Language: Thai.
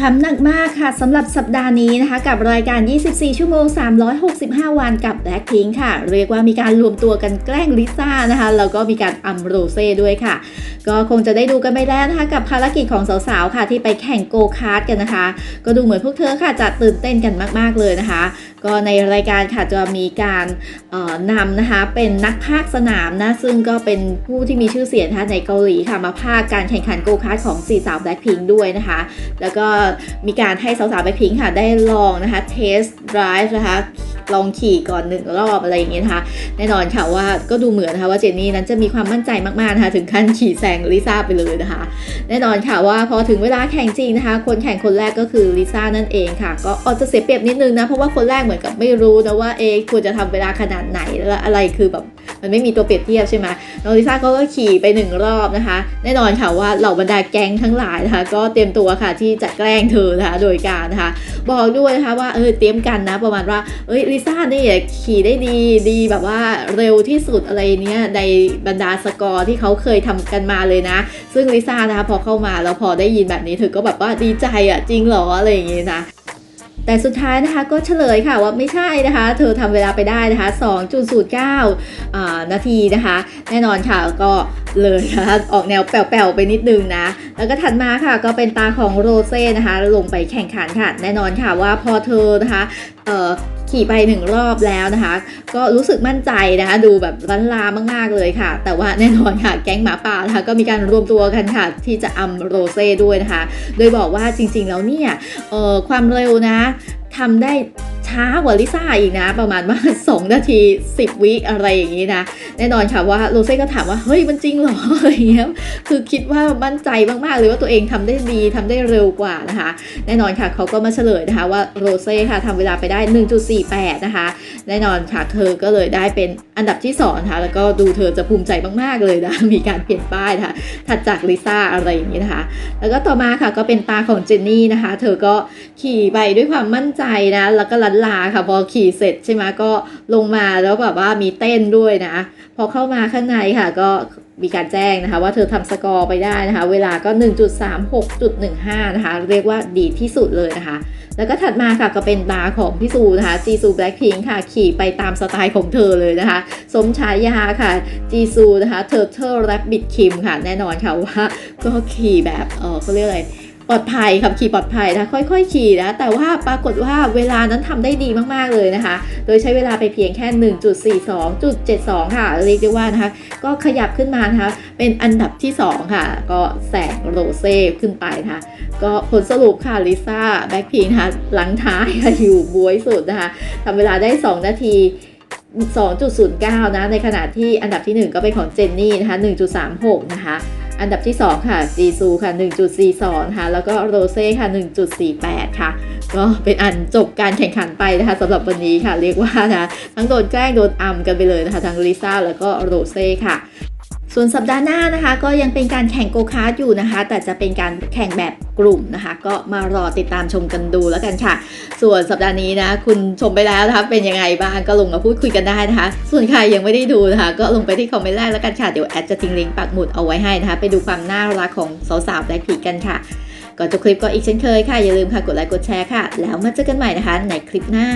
คำหนักมากค่ะสำหรับสัปดาห์นี้นะคะ กับรายการ 24 ชั่วโมง 365 วันกับ Blackpink ค่ะ เรียกว่ามีการรวมตัวกันแกล้งลิซ่านะคะ แล้วก็มีการอัมโรเซ่ด้วยค่ะ ก็คงจะได้ดูกันไปแล้วนะคะ กับภารกิจของสาวๆ ค่ะ ที่ไปแข่งโกคาร์ดกันนะคะ ก็ดูเหมือนพวกเธอค่ะจะตื่นเต้นกันมากๆเลยนะคะ ก็ในรายการค่ะจะมีการนำนะคะเป็นนักพากย์สนามนะซึ่งก็เป็นผู้ที่มีชื่อเสียงนะคะในเกาหลีค่ะมาพากย์การแข่งขันโกคาร์ดของสี่สาว Blackpink ด้วยนะคะ แล้วก็มีการให้สาวๆ Blackpink ค่ะ ได้ลองนะคะเทสไดรฟ์นะคะลองขี่ก่อนหนึ่งรอบอะไรอย่างเงี้ยนะคะแน่นอนค่ะว่าก็ดูเหมือนนะคะว่าเจนนี่นั้นจะมีความมั่นใจมากๆนะคะถึงขั้นขี่แซงลิซ่าไปเลยนะคะ แน่นอนค่ะว่าพอถึงเวลาแข่งจริงนะคะ คนแข่งคนแรกก็คือลิซ่านั่นเองค่ะ ก็อาจจะเสียเปรียบนิดนึงนะเพราะว่าคนแรกเหมือนกับไม่รู้นะว่าเอควรจะทำเวลาขนาดไหนแล้วอะไรคือแบบ มันไม่มีตัวเปรียบเทียบใช่ไหมน้องลิซ่าก็ขี่ไปหนึ่งรอบนะคะ แน่นอนค่ะว่าเหล่าบรรดาแก๊งทั้งหลายนะคะ ก็เตรียมตัวค่ะที่จะแกล้งเธอนะคะโดยการนะคะ บอกด้วยนะคะว่าเออเตรียมกันนะประมาณว่าเอ้ยลิซ่าเนี่ยขี่ได้ดีดีแบบว่าเร็วที่สุดอะไรเนี้ยในบรรดาสกอร์ที่เขาเคยทำกันมาเลยนะ ซึ่งลิซ่านะคะพอเข้ามาแล้วพอได้ยินแบบนี้เธอก็แบบว่าดีใจอะจริงเหรออะไรอย่างงี้นะ แต่สุดท้ายนะคะก็เฉลยค่ะว่าไม่ใช่นะคะ เธอทำเวลาไปได้นะคะ 2.09อ่านาทีนะคะ แน่นอนค่ะก็เลยนะคะออกแนวแป๋วๆไปนิดนึงนะ แล้วก็ถัดมาค่ะก็เป็นตาของโรเซ่นะคะลงไปแข่งขันค่ะ แน่นอนค่ะว่าพอเธอนะคะเอ่อ ขี่ไปหนึ่งรอบแล้วนะคะ ก็รู้สึกมั่นใจนะคะ ดูแบบรันลามากๆเลยค่ะ แต่ว่าแน่นอนค่ะแก๊งหมาป่านะคะก็มีการรวมตัวกันค่ะ ที่จะอัมโรเซ่ด้วยนะคะ โดยบอกว่าจริงๆแล้วเนี่ยเออความเร็วนะทำได้ ช้ากว่าลิซ่าอีกนะ ประมาณว่า 2 นาที 10 วิอะไรอย่างนี้นะ แน่นอนค่ะว่าโรเซ่ก็ถามว่า เฮ้ย มันจริงเหรออะไรอย่างเงี้ยคือคิดว่ามั่นใจมากๆเลยว่าตัวเองทำได้ดีทำได้เร็วกว่านะคะ แน่นอนค่ะเขาก็มาเฉลยนะคะว่าโรเซ่ค่ะทำเวลาไปได้ 1.48 นะคะ แน่นอนค่ะเธอก็เลยได้เป็นอันดับที่2นะคะแล้วก็ดูเธอจะภูมิใจมากๆเลยนะมีการเปลี่ยนป้ายนะคะถัดจากลิซ่าอะไรอย่างนี้นะคะ แล้วก็ต่อมาค่ะก็เป็นตาของเจนนี่นะคะ เธอก็ขี่ไปด้วยความมั่นใจนะแล้วก็ลันลาค่ะ พอขี่เสร็จใช่ไหมก็ลงมาแล้วแบบว่ามีเต้นด้วยนะ พอเข้ามาข้างในค่ะ ก็มีการแจ้งนะคะ ว่าเธอทำสกอร์ไปได้นะคะ เวลาก็ 1.36.15 นะคะ เรียกว่าดีที่สุดเลยนะคะ แล้วก็ถัดมาค่ะก็เป็นตาของพี่ซูนะคะจีซูแบล็คพิงค่ะ ขี่ไปตามสไตล์ของเธอเลยนะคะ สมฉายาค่ะจีซูนะคะเทอร์เทลแรบบิทคิมค่ะ แน่นอนค่ะว่าก็ขี่แบบเออเขาเรียกอะไร ปลอดภัยขับขี่ปลอดภัยนะค่อยๆขี่นะแต่ว่าปรากฏว่าเวลานั้นทำได้ดีมากๆเลยนะคะ โดยใช้เวลาไปเพียงแค่ 1.42.72 ค่ะเรียกได้ว่านะคะก็ขยับขึ้นมานะคะเป็นอันดับที่ 2 ค่ะ ก็แสงโรเซ่ขึ้นไปนะคะก็ผลสรุปค่ะลิซ่าแบ็คพิงนะคะหลังท้ายอยู่บวยสุดนะคะทำเวลาได้ 2 นาที2.09 นะ ในขณะที่อันดับทีหนึ่1 ก็เป็นของเจนนี่นะคะ 1.36 นะคะ อันดับที่ 2 ค่ะจีซูค่ะ 1.42ค่ะแล้วก็โรเซ่ค่ะ 1.48 ค่ะ ก็เป็นอันจบการแข่งขันไปนะคะสำหรับวันนี้ค่ะ เรียกว่านะทั้งโดนแกล้งโดนอัมกันไปเลยนะคะทั้งลิซ่าแล้วก็โรเซ่ค่ะ ส่วนสัปดาห์หน้านะคะ ก็ยังเป็นการแข่งโกคาร์ดอยู่นะคะ แต่จะเป็นการแข่งแบบกลุ่มนะคะ ก็มารอติดตามชมกันดูแล้วกันค่ะ ส่วนสัปดาห์นี้นะ คุณชมไปแล้วนะคะ เป็นยังไงบ้างก็ลงมาพูดคุยกันได้นะคะ ส่วนใครยังไม่ได้ดูนะคะ ก็ลงไปที่คอมเมนต์แรกแล้วกันค่ะ เดี๋ยวแอดจะทิ้งลิงก์ปักหมุดเอาไว้ให้นะคะ ไปดูความน่ารักของสาวๆแบล็คพิงกันค่ะก่อนจบคลิปก็อีกเช่นเคยค่ะอย่าลืมค่ะกดไลค์กดแชร์ค่ะ แล้วมาเจอกันใหม่นะคะในคลิปหน้า